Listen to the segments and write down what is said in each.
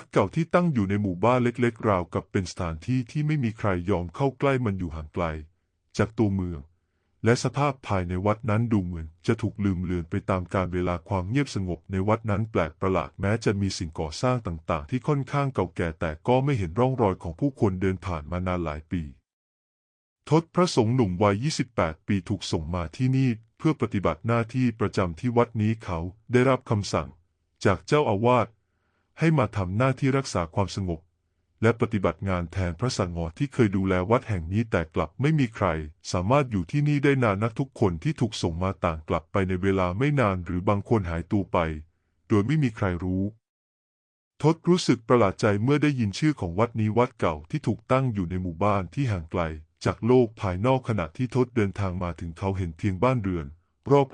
วัดเก่าที่ตั้งอยู่ในหมู่บ้านเล็กๆ ราวกับเป็นสถานที่ที่ไม่มีใครยอมเข้าใกล้มันอยู่ห่างไกล จากตัวเมือง และสภาพภายในวัดนั้นดูเหมือน จะถูกลืมเลือนไปตามกาลเวลาความเงียบสงบในวัดนั้นแปลกประหลาดแม้จะมีสิ่งก่อสร้างต่างๆ ที่ค่อนข้างเก่าแก่แต่ก็ไม่เห็นร่องรอยของผู้คนเดินผ่านมานานหลายปี ทศพระสงฆ์หนุ่มวัย 28 ปีถูกส่งมาที่นี่เพื่อปฏิบัติหน้าที่ประจำที่วัดนี้เขาได้รับคำสั่ง จากเจ้าอาวาส ให้มาทำหน้าที่รักษาความสงบ และปฏิบัติงานแทนพระสังฆ์ที่เคยดูแลวัดแห่งนี้แต่กลับไม่มีใคร สามารถอยู่ที่นี่ได้นานนักทุกคนที่ถูกส่งมาต่างกลับไปในเวลาไม่นานหรือบางคนหายตัวไป โดยไม่มีใครรู้ทศรู้สึกประหลาดใจเมื่อได้ยินชื่อของวัดนี้วัดเก่าที่ถูกตั้งอยู่ในหมู่บ้านที่ห่างไกล จากโลกภายนอกขณะที่ทศเดินทางมาถึงเขาเห็นเพียงบ้านเรือน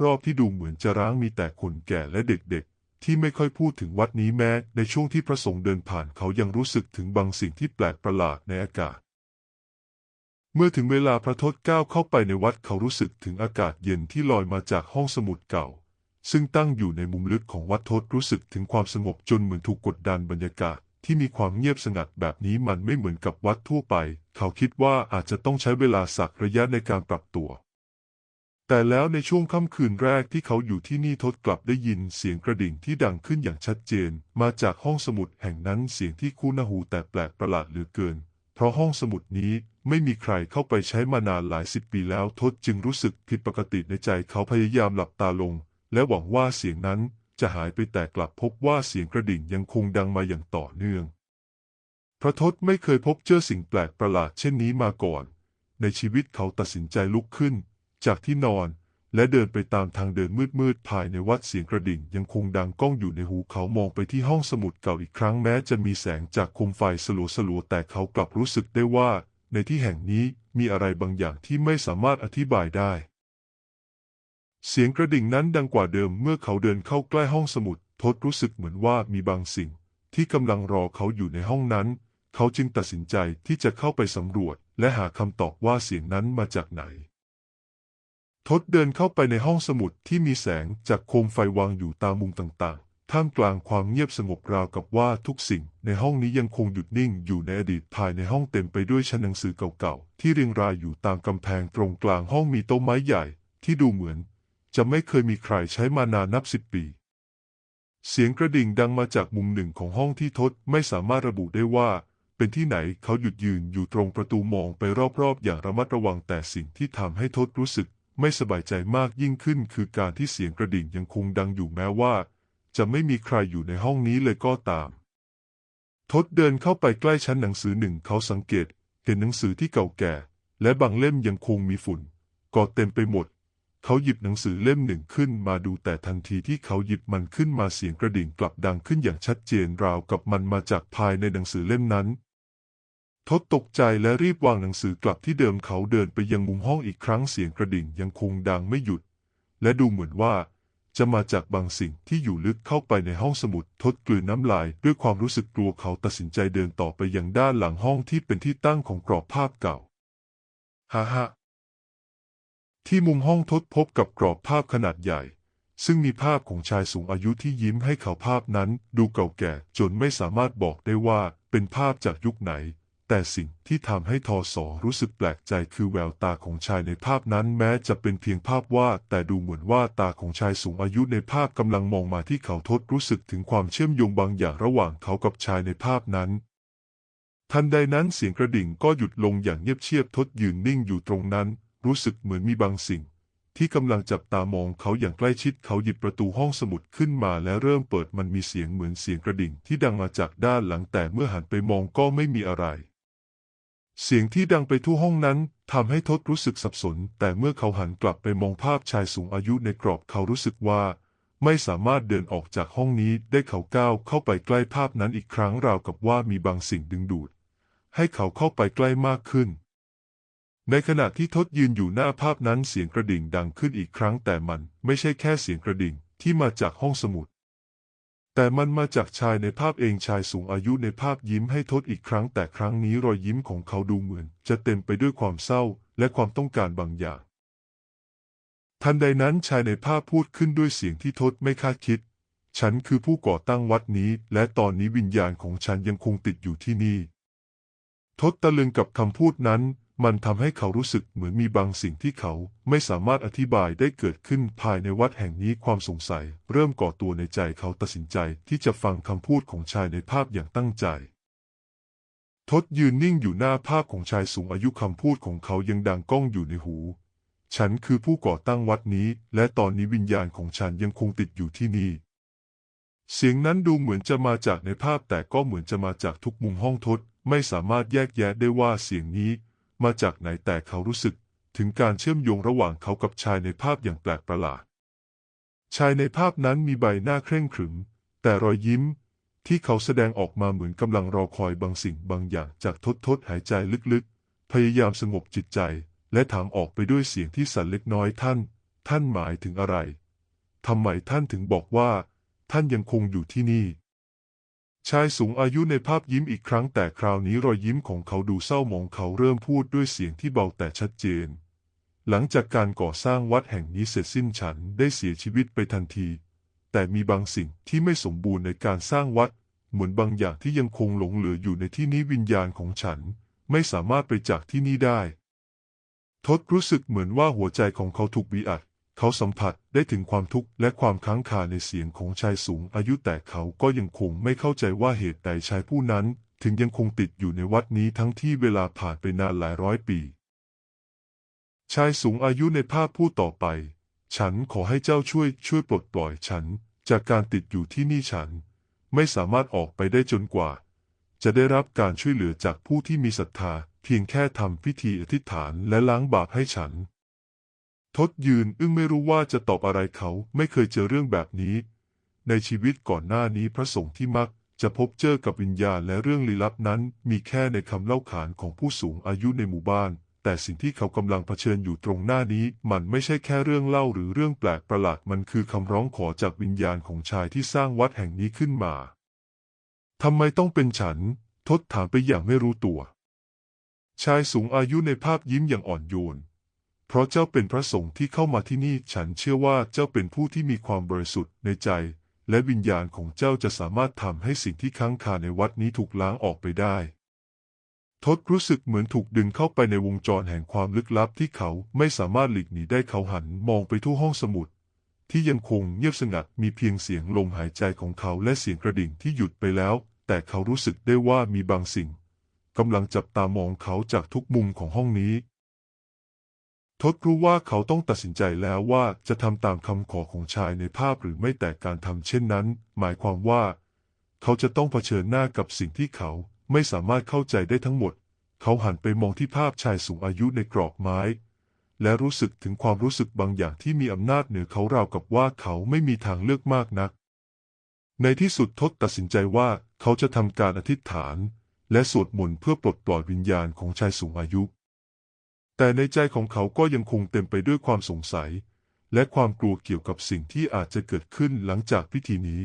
รอบๆที่ดูเหมือนจะร้างมีแต่คนแก่และเด็กๆ ที่ไม่ค่อยพูดถึงวัดนี้แม้ในช่วงที่พระสงฆ์เดินผ่านเขายังรู้สึกถึงบางสิ่งที่แปลกประหลาดในอากาศ เมื่อถึงเวลาพระทศก้าวเข้าไปในวัดเขารู้สึกถึงอากาศเย็นที่ลอยมาจากห้องสมุดเก่า ซึ่งตั้งอยู่ในมุมลึกของวัดทศรู้สึกถึงความสงบจนเหมือนถูกกดดันบรรยากาศที่มีความเงียบสงัดแบบนี้มันไม่เหมือนกับวัดทั่วไป เขาคิดว่าอาจจะต้องใช้เวลาสักระยะในการปรับตัว แต่แล้วในช่วงค่ำคืนแรกที่เขาอยู่ที่นี่ทศกลับได้ยินเสียงกระดิ่งที่ดังขึ้นอย่างชัดเจน มาจากห้องสมุดแห่งนั้นเสียงที่คุ้นหูแต่แปลกประหลาดเหลือเกิน เพราะห้องสมุดนี้ไม่มีใครเข้าไปใช้มานานหลายสิบปีแล้วทศจึงรู้สึกผิดปกติในใจเขาพยายามหลับตาลง และหวังว่าเสียงนั้นจะหายไปแต่กลับพบว่าเสียงกระดิ่งยังคงดังมาอย่างต่อเนื่อง พระทศไม่เคยพบเจอสิ่งแปลกประหลาดเช่นนี้มาก่อน ในชีวิตเขาตัดสินใจลุกขึ้น จากที่นอนและเดินไปตามทางเดินมืดๆ ภายในวัดเสียงกระดิ่ง ยังคงดังก้องอยู่ในหูเขามองไปที่ห้องสมุดเก่าอีกครั้งแม้จะมีแสงจากโคมไฟสลัวๆ แต่เขากลับรู้สึกได้ว่า ในที่แห่งนี้มีอะไรบางอย่างที่ไม่สามารถอธิบายได้ เสียงกระดิ่งนั้นดังกว่าเดิมเมื่อเขาเดินเข้าใกล้ห้องสมุด ทศรู้สึกเหมือนว่ามีบางสิ่ง ที่กำลังรอเขาอยู่ในห้องนั้น เขาจึงตัดสินใจที่จะเข้าไปสำรวจ และหาคำตอบว่าเสียงนั้นมาจากไหน ทศเดินเข้าไปในห้องสมุดที่มีแสงจากโคมไฟวางอยู่ตามมุมต่างๆ ท่ามกลางความเงียบสงบราวกับว่าทุกสิ่งในห้องนี้ยังคงหยุดนิ่งอยู่ในอดีตภายในห้องเต็มไปด้วยชั้นหนังสือเก่าๆ ที่เรียงรายอยู่ตามกำแพงตรงกลางห้องมีโต๊ะไม้ใหญ่ที่ดูเหมือน จะไม่เคยมีใครใช้มานานนับสิบปี เสียงกระดิ่งดังมาจากมุมหนึ่งของห้องที่ทศไม่สามารถระบุได้ว่าเป็นที่ไหนเขาหยุดยืนอยู่ตรงประตูมองไปรอบๆ อย่างระมัดระวังแต่สิ่งที่ทำให้ทศรู้สึก ไม่สบายใจมากยิ่งขึ้นคือการที่เสียงกระดิ่งยังคงดังอยู่แม้ว่า จะไม่มีใครอยู่ในห้องนี้เลยก็ตาม ทศเดินเข้าไปใกล้ชั้นหนังสือหนึ่งเขาสังเกตเห็นหนังสือที่เก่าแก่ และบางเล่มยังคงมีฝุ่นกาะเต็มไปหมด เขาหยิบหนังสือเล่มหนึ่งขึ้นมาดูแต่ทันทีที่เขาหยิบมันขึ้นมาเสียงกระดิ่งกลับดังขึ้นอย่างชัดเจนราวกับมันมาจากภายในหนังสือเล่มนั้น ทศตกใจและรีบวางหนังสือกลับที่เดิมเขาเดินไปยังมุมห้องอีกครั้งเสียงกระดิ่งยังคงดังไม่หยุด และดูเหมือนว่าจะมาจากบางสิ่งที่อยู่ลึกเข้าไปในห้องสมุดทศกลืนน้ำลายด้วยความรู้สึกกลัวเขาตัดสินใจเดินต่อไปยังด้านหลังห้องที่เป็นที่ตั้งของกรอบภาพเก่าฮ่าฮ่าที่มุมห้องทศพบกับกรอบภาพขนาดใหญ่ ซึ่งมีภาพของชายสูงอายุที่ยิ้มให้เขาภาพนั้น ดูเก่าแก่จนไม่สามารถบอกได้ว่าเป็นภาพจากยุคไหน แต่สิ่งที่ทำให้ทอสอรู้สึกแปลกใจคือแววตาของชายในภาพนั้นแม้จะเป็นเพียงภาพวาดแต่ดูเหมือนว่าตาของชายสูงอายุในภาพกำลังมองมาที่เขาทศรู้สึกถึงความเชื่อมโยงบางอย่างระหว่างเขากับชายในภาพนั้น ทันใดนั้นเสียงกระดิ่งก็หยุดลงอย่างเงียบเชียบทศยืนนิ่งอยู่ตรงนั้น รู้สึกเหมือนมีบางสิ่ง ที่กำลังจับตามองเขาอย่างใกล้ชิดเขาหยิบประตูห้องสมุดขึ้นมาและเริ่มเปิดมันมีเสียงเหมือนเสียงกระดิ่งที่ดังมาจากด้านหลังแต่เมื่อหันไปมองก็ไม่มีอะไร เสียงที่ดังไปทั่วห้องนั้นทำให้ทศรู้สึกสับสน แต่เมื่อเขาหันกลับไปมองภาพชายสูงอายุในกรอบเขารู้สึกว่า ไม่สามารถเดินออกจากห้องนี้ได้เขาก้าวเข้าไปใกล้ภาพนั้นอีกครั้งราวกับว่ามีบางสิ่งดึงดูด ให้เขาเข้าไปใกล้มากขึ้น ในขณะที่ทศยืนอยู่หน้าภาพนั้นเสียงกระดิ่งดังขึ้นอีกครั้งแต่มันไม่ใช่แค่เสียงกระดิ่งที่มาจากห้องสมุด แต่มันมาจากชายในภาพเองชายสูงอายุในภาพยิ้มให้ทศอีกครั้ง แต่ครั้งนี้รอยยิ้มของเขาดูเหมือน จะเต็มไปด้วยความเศร้าและความต้องการบางอย่าง ทันใดนั้นชายในภาพพูดขึ้นด้วยเสียงที่ทศไม่คาดคิด ฉันคือผู้ก่อตั้งวัดนี้ และตอนนี้วิญญาณของฉันยังคงติดอยู่ที่นี่ ทศตะลึงกับคำพูดนั้น มันทำให้เขารู้สึกเหมือนมีบางสิ่งที่เขาไม่สามารถอธิบายได้เกิดขึ้นภายในวัดแห่งนี้ความสงสัย เริ่มก่อตัวในใจเขาตัดสินใจที่จะฟังคำพูดของชายในภาพอย่างตั้งใจ ทศยืนนิ่งอยู่หน้าภาพของชายสูงอายุคำพูดของเขายังดังก้องอยู่ในหู ฉันคือผู้ก่อตั้งวัดนี้ และตอนนี้วิญญาณของฉันยังคงติดอยู่ที่นี่ เสียงนั้นดูเหมือนจะมาจากในภาพแต่ก็เหมือนจะมาจากทุกมุมห้องทศไม่สามารถแยกแยะได้ว่าเสียงนี้ มาจากไหนแต่เขารู้สึกถึงการเชื่อมโยงระหว่างเขากับชายในภาพอย่างแปลกประหลาด ชายในภาพนั้นมีใบหน้าเคร่งขรึม แต่รอยยิ้มที่เขาแสดงออกมาเหมือนกำลังรอคอยบางสิ่งบางอย่างจากทศทศหายใจลึกๆ พยายามสงบจิตใจ และถามออกไปด้วยเสียงที่สั่นเล็กน้อยท่าน ท่านหมายถึงอะไรทำไมท่านถึงบอกว่า ท่านยังคงอยู่ที่นี่ ชายสูงอายุในภาพยิ้มอีกครั้งแต่คราวนี้รอยยิ้มของเขาดูเศร้าหมองเขาเริ่มพูดด้วยเสียงที่เบาแต่ชัดเจน หลังจากการก่อสร้างวัดแห่งนี้เสร็จสิ้นฉันได้เสียชีวิตไปทันที แต่มีบางสิ่งที่ไม่สมบูรณ์ในการสร้างวัด เหมือนบางอย่างที่ยังคงหลงเหลืออยู่ในที่นี้วิญญาณของฉัน ไม่สามารถไปจากที่นี่ได้ ทศรู้สึกเหมือนว่าหัวใจของเขาถูกบีอัด เขาสัมผัสได้ถึงความทุกข์และความค้างคาในเสียงของชายสูงอายุแต่เขาก็ยังคงไม่เข้าใจว่าเหตุใดชายผู้นั้น ถึงยังคงติดอยู่ในวัดนี้ทั้งที่เวลาผ่านไปนานหลายร้อยปี ชายสูงอายุในภาพพูดต่อไป ฉันขอให้เจ้าช่วยช่วยปลดปล่อยฉัน จากการติดอยู่ที่นี่ฉัน ไม่สามารถออกไปได้จนกว่า จะได้รับการช่วยเหลือจากผู้ที่มีศรัทธา เพียงแค่ทำพิธีอธิษฐานและล้างบาปให้ฉัน ทศยืนอึ้งไม่รู้ว่าจะตอบอะไรเขาไม่เคยเจอเรื่องแบบนี้ ในชีวิตก่อนหน้านี้พระสงฆ์ที่มักจะพบเจอกับวิญญาณและเรื่องลี้ลับนั้น มีแค่ในคำเล่าขานของผู้สูงอายุในหมู่บ้าน แต่สิ่งที่เขากำลังเผชิญอยู่ตรงหน้านี้มันไม่ใช่แค่เรื่องเล่าหรือเรื่องแปลกประหลาดมันคือคำร้องขอจากวิญญาณของชายที่สร้างวัดแห่งนี้ขึ้นมาทำไมต้องเป็นฉันทศถามไปอย่างไม่รู้ตัว ชายสูงอายุในภาพยิ้มอย่างอ่อนโยน เพราะเจ้าเป็นพระสงฆ์ที่เข้ามาที่นี่ฉันเชื่อว่าเจ้าเป็นผู้ที่มีความบริสุทธิ์ในใจ และวิญญาณของเจ้าจะสามารถทำให้สิ่งที่ค้างคาในวัดนี้ถูกล้างออกไปได้ ทศรู้สึกเหมือนถูกดึงเข้าไปในวงจรแห่งความลึกลับที่เขาไม่สามารถหลีกหนีได้เขาหันมองไปทั่วห้องสมุด ที่ยังคงเงียบสงัดมีเพียงเสียงลมหายใจของเขาและเสียงกระดิ่งที่หยุดไปแล้ว แต่เขารู้สึกได้ว่ามีบางสิ่งกำลังจับตามองเขาจากทุกมุมของห้องนี้ ทศรู้ว่าเขาต้องตัดสินใจแล้วว่าจะทำตามคำขอของชายในภาพหรือไม่แต่การทำเช่นนั้น หมายความว่า เขาจะต้องเผชิญหน้ากับสิ่งที่เขาไม่สามารถเข้าใจได้ทั้งหมด เขาหันไปมองที่ภาพชายสูงอายุในกรอบไม้ และรู้สึกถึงความรู้สึกบางอย่างที่มีอำนาจเหนือเขาราวกับว่าเขาไม่มีทางเลือกมากนัก ในที่สุดทศตัดสินใจว่าเขาจะทำการอธิษฐาน และสวดมนต์เพื่อปลดปล่อยวิญญาณของชายสูงอายุ แต่ในใจของเขาก็ยังคงเต็มไปด้วยความสงสัย และความกลัวเกี่ยวกับสิ่งที่อาจจะเกิดขึ้นหลังจากพิธีนี้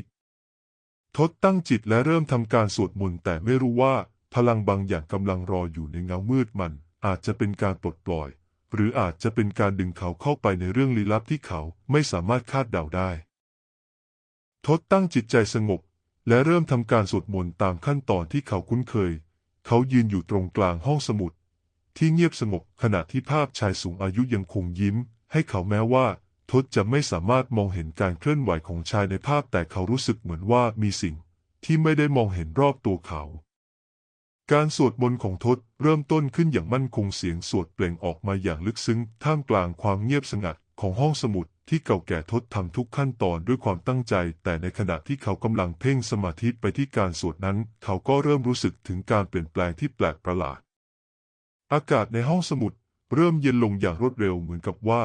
ทศตั้งจิตและเริ่มทำการสวดมนต์แต่ไม่รู้ว่า พลังบางอย่างกำลังรออยู่ในเงามืดมัน อาจจะเป็นการปลดปล่อย หรืออาจจะเป็นการดึงเขาเข้าไปในเรื่องลี้ลับที่เขาไม่สามารถคาดเดาได้ทศตั้งจิตใจสงบ และเริ่มทำการสวดมนต์ตามขั้นตอนที่เขาคุ้นเคย เขายืนอยู่ตรงกลางห้องสมุด ที่เงียบสงบขณะที่ภาพชายสูงอายุยังคงยิ้ม ให้เขาแม้ว่า ทศจะไม่สามารถมองเห็นการเคลื่อนไหวของชายในภาพแต่เขารู้สึกเหมือนว่ามีสิ่ง ที่ไม่ได้มองเห็นรอบตัวเขา การสวดมนต์ของทศเริ่มต้นขึ้นอย่างมั่นคงเสียงสวดเปล่งออกมาอย่างลึกซึ้ง ท่ามกลางความเงียบสงัดของห้องสมุดที่เก่าแก่ทศทำทุกขั้นตอนด้วยความตั้งใจ แต่ในขณะที่เขากำลังเพ่งสมาธิไปที่การสวดนั้น เขาก็เริ่มรู้สึกถึงการเปลี่ยนแปลงที่แปลกประหลาด อากาศในห้องสมุดเริ่มเย็นลงอย่างรวดเร็วเหมือนกับว่า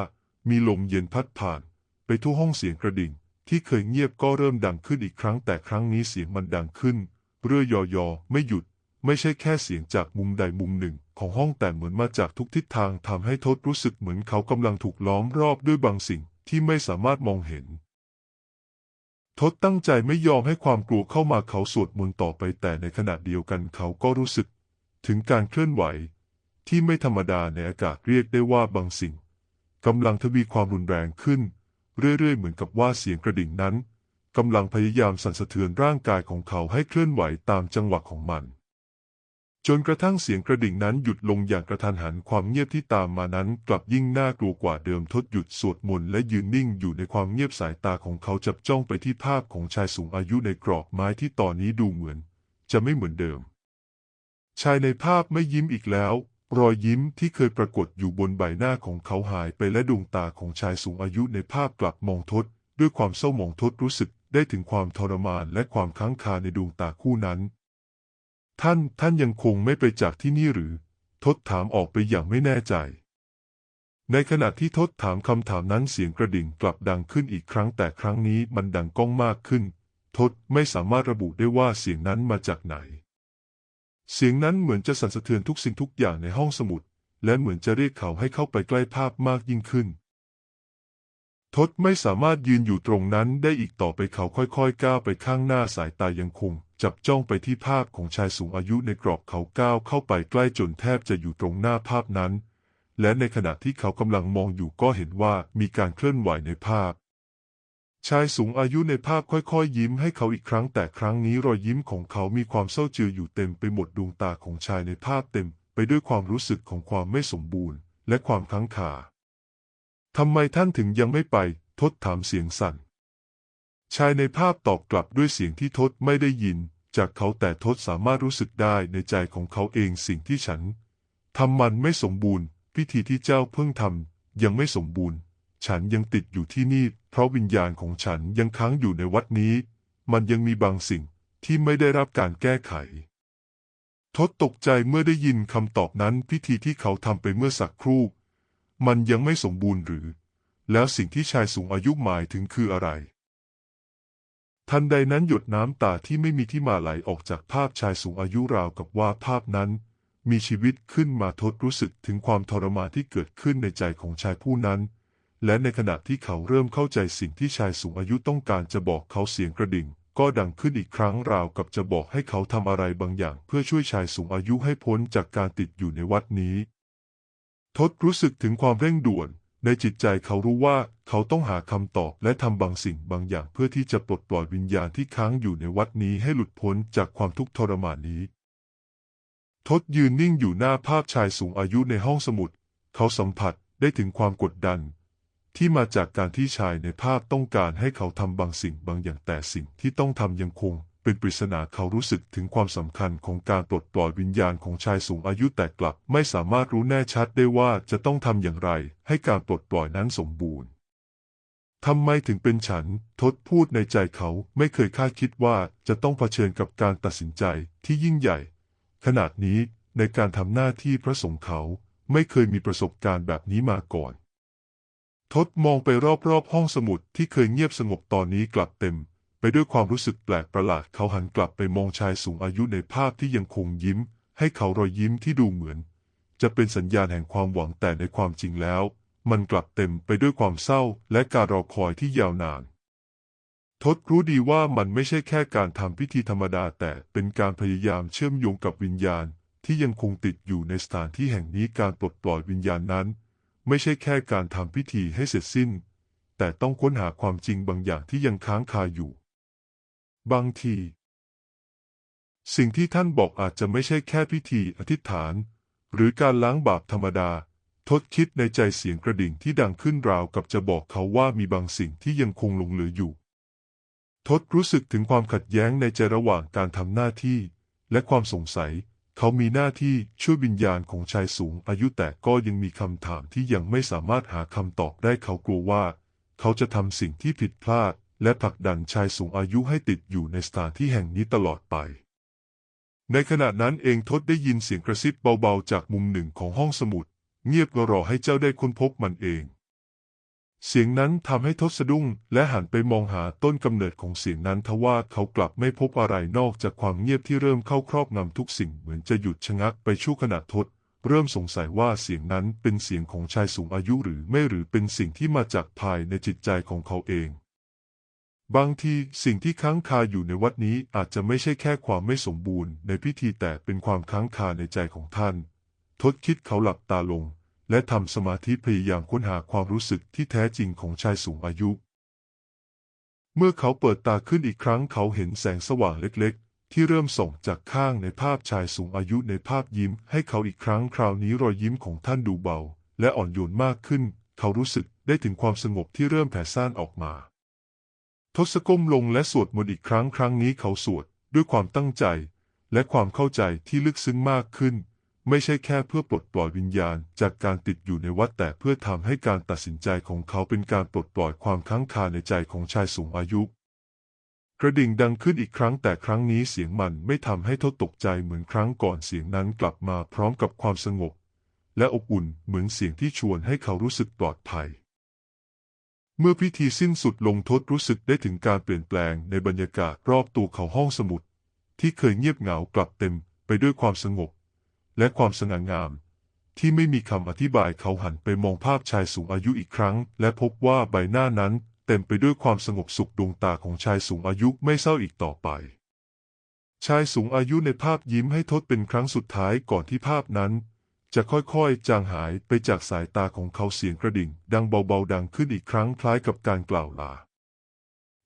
มีลมเย็นพัดผ่าน ไปทั่วห้องเสียงกระดิ่ง ที่เคยเงียบก็เริ่มดังขึ้นอีกครั้งแต่ครั้งนี้เสียงมันดังขึ้น เรื่อยยอๆไม่หยุด ไม่ใช่แค่เสียงจากมุมใดมุมหนึ่ง ของห้องแต่เหมือนมาจากทุกทิศทางทำให้ทศรู้สึกเหมือนเขากำลังถูกล้อมรอบด้วยบางสิ่งที่ไม่สามารถมองเห็นทศตั้งใจไม่ยอมให้ความกลัวเข้ามาเขาสวดมนต์ต่อไปแต่ในขณะเดียวกันเขาก็รู้สึก ถึงการเคลื่อนไหว ที่ไม่ธรรมดาในอากาศเรียกได้ว่าบางสิ่งกำลังทวีความรุนแรงขึ้น เรื่อยๆ เหมือนกับว่าเสียงกระดิ่งนั้นกำลังพยายามสั่นสะเทือนร่างกายของเขาให้เคลื่อนไหวตามจังหวะของมัน จนกระทั่งเสียงกระดิ่งนั้นหยุดลงอย่างกระทันหันความเงียบที่ตามมานั้นกลับยิ่งน่ากลัวกว่าเดิมทดหยุดสวดมนต์และยืนนิ่งอยู่ในความเงียบสายตาของเขาจับจ้องไปที่ภาพของชายสูงอายุในกรอบไม้ที่ตอนนี้ดูเหมือน จะไม่เหมือนเดิม ชายในภาพไม่ยิ้มอีกแล้ว รอยยิ้มที่เคยปรากฏอยู่บนใบหน้าของเขาหายไปและดวงตาของชายสูงอายุในภาพกลับมองทศด้วยความเศร้าหมองทศรู้สึกได้ถึงความทรมานและความค้างคาในดวงตาคู่นั้น ท่านท่านยังคงไม่ไปจากที่นี่หรือทศถามออกไปอย่างไม่แน่ใจ ในขณะที่ทศถามคำถามนั้นเสียงกระดิ่งกลับดังขึ้นอีกครั้งแต่ครั้งนี้มันดังก้องมากขึ้นทศไม่สามารถระบุได้ว่าเสียงนั้นมาจากไหน เสียงนั้นเหมือนจะสั่นสะเทือนทุกสิ่งทุกอย่างในห้องสมุด และเหมือนจะเรียกเขาให้เข้าไปใกล้ภาพมากยิ่งขึ้น ทศไม่สามารถยืนอยู่ตรงนั้นได้อีกต่อไปเขาค่อยๆ ก้าวไปข้างหน้าสายตายังคง จับจ้องไปที่ภาพของชายสูงอายุในกรอบเขาก้าวเข้าไปใกล้จนแทบจะอยู่ตรงหน้าภาพนั้น และในขณะที่เขากำลังมองอยู่ก็เห็นว่ามีการเคลื่อนไหวในภาพ ชายสูงอายุในภาพค่อยๆ ยิ้มให้เขาอีกครั้งแต่ครั้งนี้รอยยิ้มของเขามีความเศร้าเจืออยู่เต็มไปหมดดวงตาของชายในภาพเต็ม ไปด้วยความรู้สึกของความไม่สมบูรณ์ และความค้างคาทำไมท่านถึงยังไม่ไปทศถามเสียงสั่น ชายในภาพตอบกลับด้วยเสียงที่ทศไม่ได้ยิน จากเขาแต่ทศสามารถรู้สึกได้ในใจของเขาเองสิ่งที่ฉันทำมันไม่สมบูรณ์ พิธีที่เจ้าเพิ่งทำยังไม่สมบูรณ์ ฉันยังติดอยู่ที่นี่ เพราะวิญญาณของฉันยังค้างอยู่ในวัดนี้ มันยังมีบางสิ่งที่ไม่ได้รับการแก้ไข ทศตกใจเมื่อได้ยินคำตอบนั้นพิธีที่เขาทำไปเมื่อสักครู่ มันยังไม่สมบูรณ์หรือ แล้วสิ่งที่ชายสูงอายุหมายถึงคืออะไร ทันใดนั้นหยดน้ำตาที่ไม่มีที่มาไหลออกจากภาพชายสูงอายุราวกับว่าภาพนั้นมีชีวิตขึ้นมาทดรู้สึกถึงความทรมานที่เกิดขึ้นในใจของชายผู้นั้น และในขณะที่เขาเริ่มเข้าใจสิ่งที่ชายสูงอายุต้องการจะบอกเขาเสียงกระดิ่ง ก็ดังขึ้นอีกครั้งราวกับจะบอกให้เขาทำอะไรบางอย่างเพื่อช่วยชายสูงอายุให้พ้นจากการติดอยู่ในวัดนี้ ทศรู้สึกถึงความเร่งด่วน ในจิตใจเขารู้ว่าเขาต้องหาคำตอบและทำบางสิ่งบางอย่างเพื่อที่จะปลดปล่อยวิญญาณที่ค้างอยู่ในวัดนี้ให้หลุดพ้นจากความทุกข์ทรมานนี้ ทศยืนนิ่งอยู่หน้าภาพชายสูงอายุในห้องสมุด เขาสัมผัสได้ถึงความกดดัน ที่มาจากการที่ชายในภาพต้องการให้เขาทำบางสิ่งบางอย่างแต่สิ่งที่ต้องทำยังคงเป็นปริศนาเขารู้สึกถึงความสำคัญของการปลดปล่อยวิญญาณของชายสูงอายุแต่กลับ ไม่สามารถรู้แน่ชัดได้ว่าจะต้องทำอย่างไร ให้การปลดปล่อยนั้นสมบูรณ์ทำไมถึงเป็นฉันทศพูดในใจเขาไม่เคยคาดคิดว่าจะต้องเผชิญกับการตัดสินใจที่ยิ่งใหญ่ ขนาดนี้ในการทำหน้าที่พระสงฆ์เขาไม่เคยมีประสบการณ์แบบนี้มาก่อน ทศมองไปรอบๆห้องสมุดที่เคยเงียบสงบตอนนี้กลับเต็ม ไปด้วยความรู้สึกแปลกประหลาดเขาหันกลับไปมองชายสูงอายุในภาพที่ยังคงยิ้ม ให้เขารอยยิ้มที่ดูเหมือน จะเป็นสัญญาณแห่งความหวังแต่ในความจริงแล้ว มันกลับเต็มไปด้วยความเศร้าและการรอคอยที่ยาวนานทศรู้ดีว่ามันไม่ใช่แค่การทำพิธีธรรมดาแต่เป็นการพยายามเชื่อมโยงกับวิญญาณ ที่ยังคงติดอยู่ในสถานที่แห่งนี้การปลดปล่อยวิญญาณนั้น ไม่ใช่แค่การทำพิธีให้เสร็จสิ้น แต่ต้องค้นหาความจริงบางอย่างที่ยังค้างคาอยู่ บางที สิ่งที่ท่านบอกอาจจะไม่ใช่แค่พิธีอธิษฐาน หรือการล้างบาปธรรมดาทศคิดในใจเสียงกระดิ่งที่ดังขึ้นราวกับจะบอกเขาว่ามีบางสิ่งที่ยังคงหลงเหลืออยู่ทศรู้สึกถึงความขัดแย้งในใจระหว่างการทำหน้าที่ และความสงสัย เขามีหน้าที่ช่วยวิญญาณของชายสูงอายุแต่ก็ยังมีคำถามที่ยังไม่สามารถหาคำตอบได้เขากลัวว่า เขาจะทำสิ่งที่ผิดพลาด และผลักดันชายสูงอายุให้ติดอยู่ในสถานที่แห่งนี้ตลอดไป ในขณะนั้นเองทศได้ยินเสียงกระซิบเบาๆ จากมุมหนึ่งของห้องสมุด เงียบก็รอให้เจ้าได้ค้นพบมันเอง เสียงนั้นทำให้ทศสะดุ้งและหันไปมองหาต้นกำเนิดของเสียงนั้นทว่าเขากลับไม่พบอะไรนอกจากความเงียบที่เริ่มเข้าครอบงำทุกสิ่งเหมือนจะหยุดชะงักไปชั่วขณะทศเริ่มสงสัยว่าเสียงนั้นเป็นเสียงของชายสูงอายุหรือไม่หรือเป็นสิ่งที่มาจากภายในจิตใจของเขาเอง บางทีสิ่งที่ค้างคาอยู่ในวัดนี้อาจจะไม่ใช่แค่ความไม่สมบูรณ์ในพิธีแต่เป็นความค้างคาในใจของท่าน ทศคิดเขาหลับตาลง และทำสมาธิพยายามค้นหาความรู้สึกที่แท้จริงของชายสูงอายุ เมื่อเขาเปิดตาขึ้นอีกครั้งเขาเห็นแสงสว่างเล็กๆ ที่เริ่มส่องจากข้างในภาพชายสูงอายุในภาพยิ้ม ให้เขาอีกครั้งคราวนี้รอยยิ้มของท่านดูเบา และอ่อนโยนมากขึ้น เขารู้สึกได้ถึงความสงบที่เริ่มแผ่ซ่านออกมา ทศก้มลงและสวดมนต์อีกครั้งครั้งนี้เขาสวดด้วยความตั้งใจ และความเข้าใจที่ลึกซึ้งมากขึ้น ไม่ใช่แค่เพื่อปลดปล่อยวิญญาณจากการติดอยู่ในวัดแต่เพื่อทำให้การตัดสินใจของเขาเป็นการปลดปล่อยความค้างคาในใจของชายสูงอายุ กระดิ่งดังขึ้นอีกครั้งแต่ครั้งนี้เสียงมันไม่ทำให้ทศตกใจเหมือนครั้งก่อนเสียงนั้นกลับมาพร้อมกับความสงบ และอบอุ่นเหมือนเสียงที่ชวนให้เขารู้สึกปลอดภัยเมื่อพิธีสิ้นสุดลงทศรู้สึกได้ถึงการเปลี่ยนแปลงในบรรยากาศรอบตัวเขาห้องสมุด ที่เคยเงียบเหงากลับเต็มไปด้วยความสงบ และความสง่างาม ที่ไม่มีคำอธิบายเขาหันไปมองภาพชายสูงอายุอีกครั้ง และพบว่าใบหน้านั้นเต็มไปด้วยความสงบสุขดวงตาของชายสูงอายุไม่เศร้าอีกต่อไป ชายสูงอายุในภาพยิ้มให้ทศเป็นครั้งสุดท้ายก่อนที่ภาพนั้น จะค่อยๆ จางหายไปจากสายตาของเขาเสียงกระดิ่ง ดังเบาๆดังขึ้นอีกครั้งคล้ายกับการกล่าวลา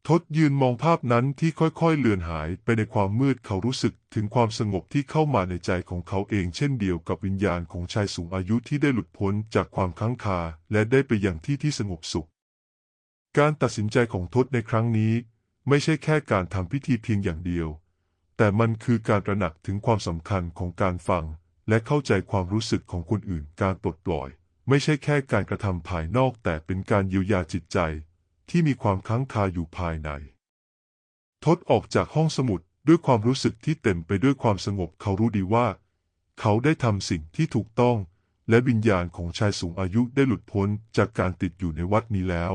ทศยืนมองภาพนั้นที่ค่อยๆเลือนหายไปในความมืดเขารู้สึกถึงความสงบที่เข้ามาในใจของเขาเองเช่นเดียวกับวิญญาณของชายสูงอายุที่ได้หลุดพ้นจากความค้างคาและได้ไปอย่างที่ที่สงบสุข การตัดสินใจของทศในครั้งนี้ ไม่ใช่แค่การทำพิธีเพียงอย่างเดียว แต่มันคือการตระหนักถึงความสำคัญของการฟัง และเข้าใจความรู้สึกของคนอื่น การปลดปล่อย ไม่ใช่แค่การกระทำภายนอกแต่เป็นการเยียวยาจิตใจ ที่มีความค้างคาอยู่ภายใน ทศออกจากห้องสมุดด้วยความรู้สึกที่เต็มไปด้วยความสงบเขารู้ดีว่า เขาได้ทำสิ่งที่ถูกต้อง และวิญญาณของชายสูงอายุได้หลุดพ้นจากการติดอยู่ในวัดนี้แล้ว